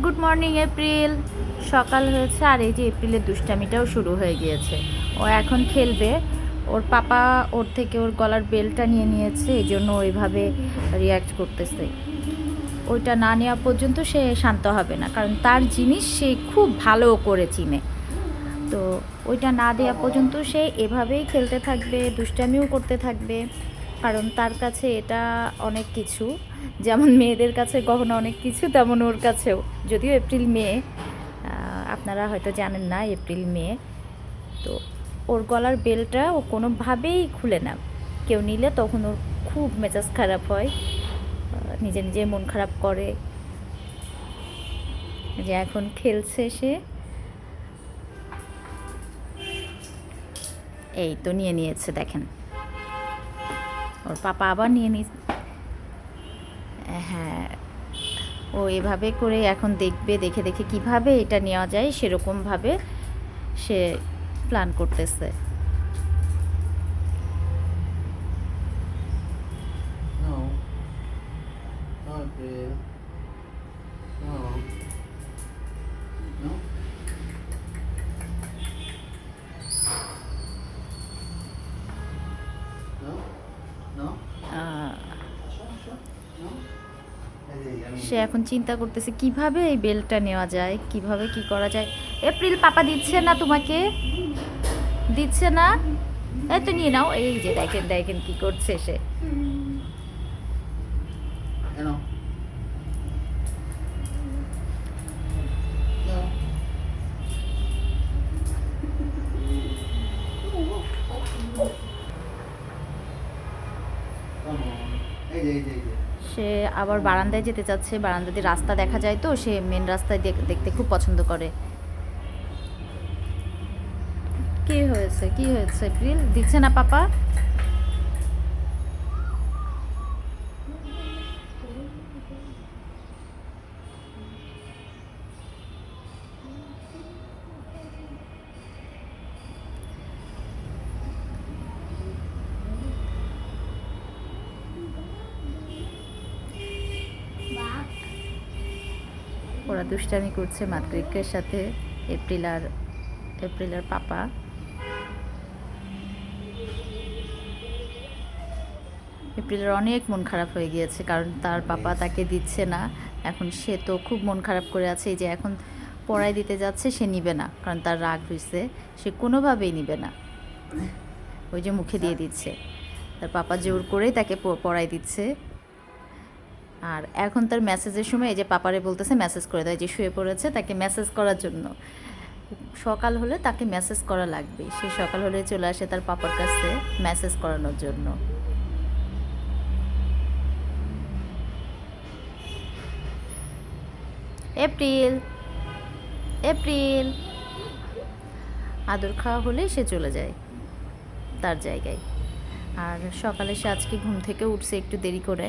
Good morning April সকাল হয়েছে আর এই যে এপ্রিলের দুষ্টামিটাও শুরু হয়ে গিয়েছে। ও এখন খেলবে। ওর পাপা ওর থেকে ওর গলার বেলটা নিয়ে নিয়েছে, এই জন্য ওইভাবে রিয়াক্ট করতেছে। ওইটা না নেওয়া পর্যন্ত সে শান্ত হবে না, কারণ তার জিনিস সে খুব ভালো করে চিনে। তো ওইটা না দেওয়া পর্যন্ত সে এভাবেই খেলতে থাকবে, দুষ্টামিও করতে থাকবে। কারণ তার কাছে এটা অনেক কিছু। যেমন মেয়েদের কাছে গহনা অনেক কিছু, তেমন ওর কাছেও। যদিও এপ্রিল মে আপনারা হয়তো জানেন না এপ্রিল মে। তো ওর গলার বেলটা ও কোনোভাবেই খুলে না। কেউ নিলে তখন ওর খুব মেজাজ খারাপ হয় নিজে নিজে মন খারাপ করে। যে এখন খেলছে সে। এই তো নিয়ে নিয়েছে, দেখেন। ওর পাপা আবার নিয়ে নি হ্যাঁ ও এভাবে করে এখন দেখবে, দেখে দেখে কীভাবে এটা নেওয়া যায় সেরকমভাবে সে প্ল্যান করতেছে। সে এখন চিন্তা করতেছে কীভাবে এই বেলটা নেওয়া যায় কীভাবে কি করা যায়? এপ্রিল পাপা দিচ্ছে না তোমাকে? দিচ্ছে না? এই তো নিয়ে নাও এই যে দেখেন দেখেন কি করছে সে। এই যে, এই যে। সে আবার বারান্দায় যেতে চাচ্ছে বারান্দা দিয়ে রাস্তা দেখা যায় তো, সে মেন রাস্তায় দেখ- দেখতে খুব পছন্দ করে। কি হয়েছে? কি হয়েছে? প্রিল, দিচ্ছে না পাপা? ওরা দুষ্টামি করছে মাতৃকের সাথে, এপ্রিল আর এপ্রিল আর পাপা। এপ্রিলের অনেক মন খারাপ হয়ে গিয়েছে, কারণ তার পাপা তাকে দিচ্ছে না। এখন সে তো খুব মন খারাপ করে আছে যে এখন পড়ায় দিতে যাচ্ছে, সে নিবে না, কারণ তার রাগ হয়েছে সে কোনোভাবেই নিবে না। ওই যে মুখে দিয়ে দিচ্ছে। তার পাপা জোর করেই তাকে পড়ায় দিচ্ছে। আর এখন তার মেসেজের সময় এই যে পাপারে বলতেছে মেসেজ করে দেয়, যে শুয়ে পড়েছে তাকে মেসেজ করার জন্য। সকাল হলে তাকে মেসেজ করা লাগবে। সে সকাল হলে চলে আসে তার পাপার কাছে মেসেজ করানোর জন্য। April April. আদর খাওয়া হলে সে চলে যায় তার জায়গায়। আর সকালে সে আজকে ঘুম থেকে উঠছে একটু দেরি করে।